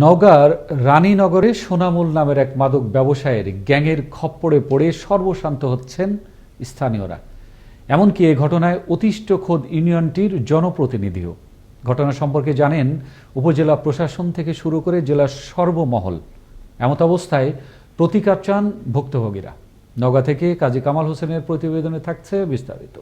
নওগাঁর রানীনগরে সোনামুল নামের এক মাদক ব্যবসায়ের গ্যাংয়ের খপ্পরে পড়ে সর্বশান্ত হচ্ছেন স্থানীয়রা। এমনকি এ ঘটনায় অতিষ্ঠ খোদ ইউনিয়নটির জনপ্রতিনিধিও। ঘটনা সম্পর্কে জানেন উপজেলা প্রশাসন থেকে শুরু করে জেলার সর্বমহল। এমত অবস্থায় প্রতিকার চান ভুক্তভোগীরা। নওগাঁ থেকে কাজী কামাল হোসেনের প্রতিবেদনে থাকছে বিস্তারিত।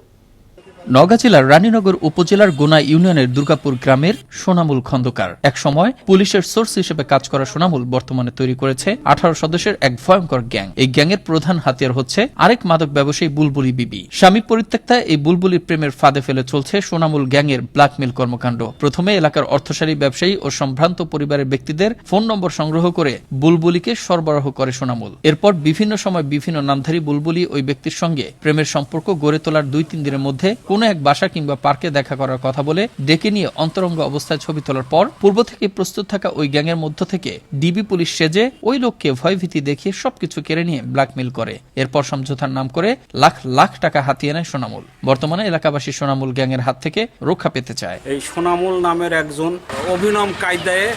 নওগাঁ জেলার রানীনগর উপজেলার গোনা ইউনিয়নের দুর্গাপুর গ্রামের সোনামুল খন্দকার। এক সময় পুলিশের সোর্স হিসেবে কাজ করা সোনামুল বর্তমানে তৈরি করেছে আঠারো সদস্যের এক ভয়ঙ্কর গ্যাং। এই গ্যাংয়ের প্রধান হাতিয়ার হচ্ছে আরেক মাদক ব্যবসায়ী বুলবুলি বিবি। স্বামী পরিত্যক্তা এই বুলবুলির প্রেমের ফাঁদে ফেলে চলছে সোনামুল গ্যাংয়ের ব্ল্যাকমেল কর্মকাণ্ড। প্রথমে এলাকার অর্থশালী ব্যবসায়ী ও সম্ভ্রান্ত পরিবারের ব্যক্তিদের ফোন নম্বর সংগ্রহ করে বুলবুলিকে সরবরাহ করে সোনামুল। এরপর বিভিন্ন সময় বিভিন্ন নামধারী বুলবুলি ওই ব্যক্তির সঙ্গে প্রেমের সম্পর্ক গড়ে তোলার দুই তিন দিনের মধ্যে কোনো এক বাসা কিংবা পার্কে দেখা করার কথা বলে ডেকে নিয়ে অন্তরঙ্গ অবস্থায় ছবি তোলার পর পূর্ব থেকে প্রস্তুত থাকা ওই গ্যাংয়ের মধ্য থেকে ডিবি পুলিশ সেজে ওই লোককে ভয়ভীতি দেখিয়ে সবকিছু কেড়ে নিয়ে ব্ল্যাকমেল করে। এরপর সমঝোতার নাম করে লাখ লাখ টাকা হাতিয়ে নেয় সোনামুল। বর্তমানে এলাকাবাসী সোনামুল গ্যাংয়ের হাত থেকে রক্ষা পেতে চায়। এই সোনামুল নামের একজন অভিনম কায়দায়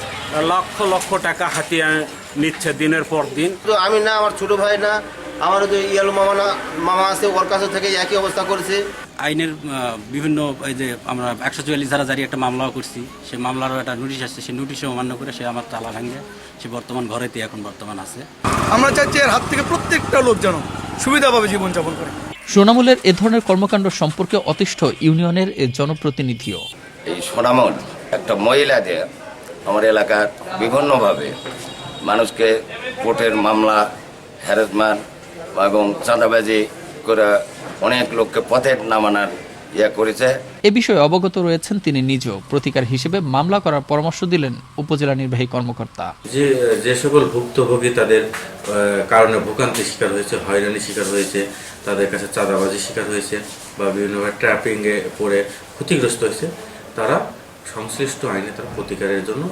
লক্ষ লক্ষ টাকা হাতিয়ে নিচ্ছে দিনের পর দিন। তো আমি না আমার ছোট ভাই না আমার যে ইয়ালো মামা না মামা আছে ওর কাছে থেকে একই অবস্থা করেছে। আইনের বিভিন্ন এই যে আমরা একশো চুয়াল্লিশ ধারা জারি একটা মামলাও করছি। সে মামলারও একটা নোটিশ আসছে। সেই নোটিশও অমান্য করে সে আমার তালা ভাঙে। সে বর্তমান ঘরেতে এখন বর্তমান আছে। আমরা চাচ্ছি এর হাত থেকে প্রত্যেকটা লোক যেন সুবিধা পাবে জীবনযাপন করে। সোনামুলের এ ধরনের কর্মকাণ্ড সম্পর্কে অতিষ্ঠ ইউনিয়নের জনপ্রতিনিধিও। এই সোনামল একটা মহিলা যে আমার এলাকার বিভিন্নভাবে মানুষকে কোর্টের মামলা হ্যারাসমেন্ট এবং চাঁদাবাজি করে অনেক লোককে পথে নামানোর ইয়ে করেছে। এ বিষয়ে অবগত রয়েছেন তিনি নিজেও। প্রতিকার হিসেবে মামলা করার পরামর্শ দিলেন উপজেলা নির্বাহী কর্মকর্তা। যে যে সকল ভুক্তভোগী তাদের কারণে ভোগান্তির শিকার হয়েছে হয়রানি শিকার হয়েছে তাদের কাছে চাঁদাবাজি শিকার হয়েছে বা বিভিন্নভাবে ট্র্যাপিংয়ে পড়ে ক্ষতিগ্রস্ত হয়েছে তারা সংশ্লিষ্ট আইনে তার প্রতিকারের জন্য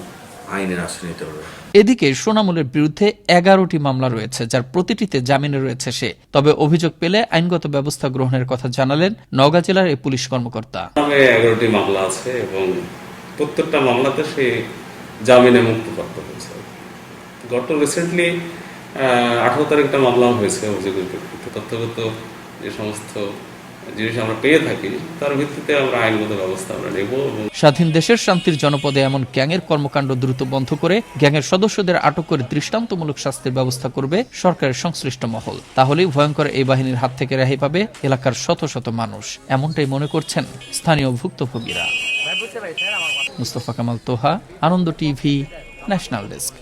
আইনের আশ্রয় নিতে পারবে এদিকে সোনামুলের বিরুদ্ধে এগারোটি মামলা রয়েছে যার প্রতিটিতে জামিনে রয়েছে সে। তবে অভিযোগ পেলে আইনগত ব্যবস্থা গ্রহণের কথা জানালেন নওগাঁ জেলার এই পুলিশ কর্মকর্তা। এগারোটি মামলা আছে এবং প্রত্যেকটা মামলাতে সে জামিনে মুক্তপ্রাপ্ত হয়েছে। গত রিসেন্টলি আঠারো তারিখটা মামলা হয়েছে অভিযোগের ভিত্তিতে তথ্যগত যে সমস্ত জিনিস আমরা পেয়ে থাকি তার ভিত্তিতে আমরা আইনগত ব্যবস্থা আমরা নেব স্বাধীন দেশের শান্তির জনপদে এমন গ্যাংয়ের কর্মকাণ্ড দ্রুত বন্ধ করে গ্যাংয়ের সদস্যদের আটক করে দৃষ্টান্তমূলক শাস্তির ব্যবস্থা করবে সরকারের সংশ্লিষ্ট মহল। তাহলেই ভয়ঙ্কর এই বাহিনীর হাত থেকে রেহাই পাবে এলাকার শত শত মানুষ। এমনটাই মনে করছেন স্থানীয় ভুক্তভোগীরা। Mustafa Kamal Toha Ananda TV national desk.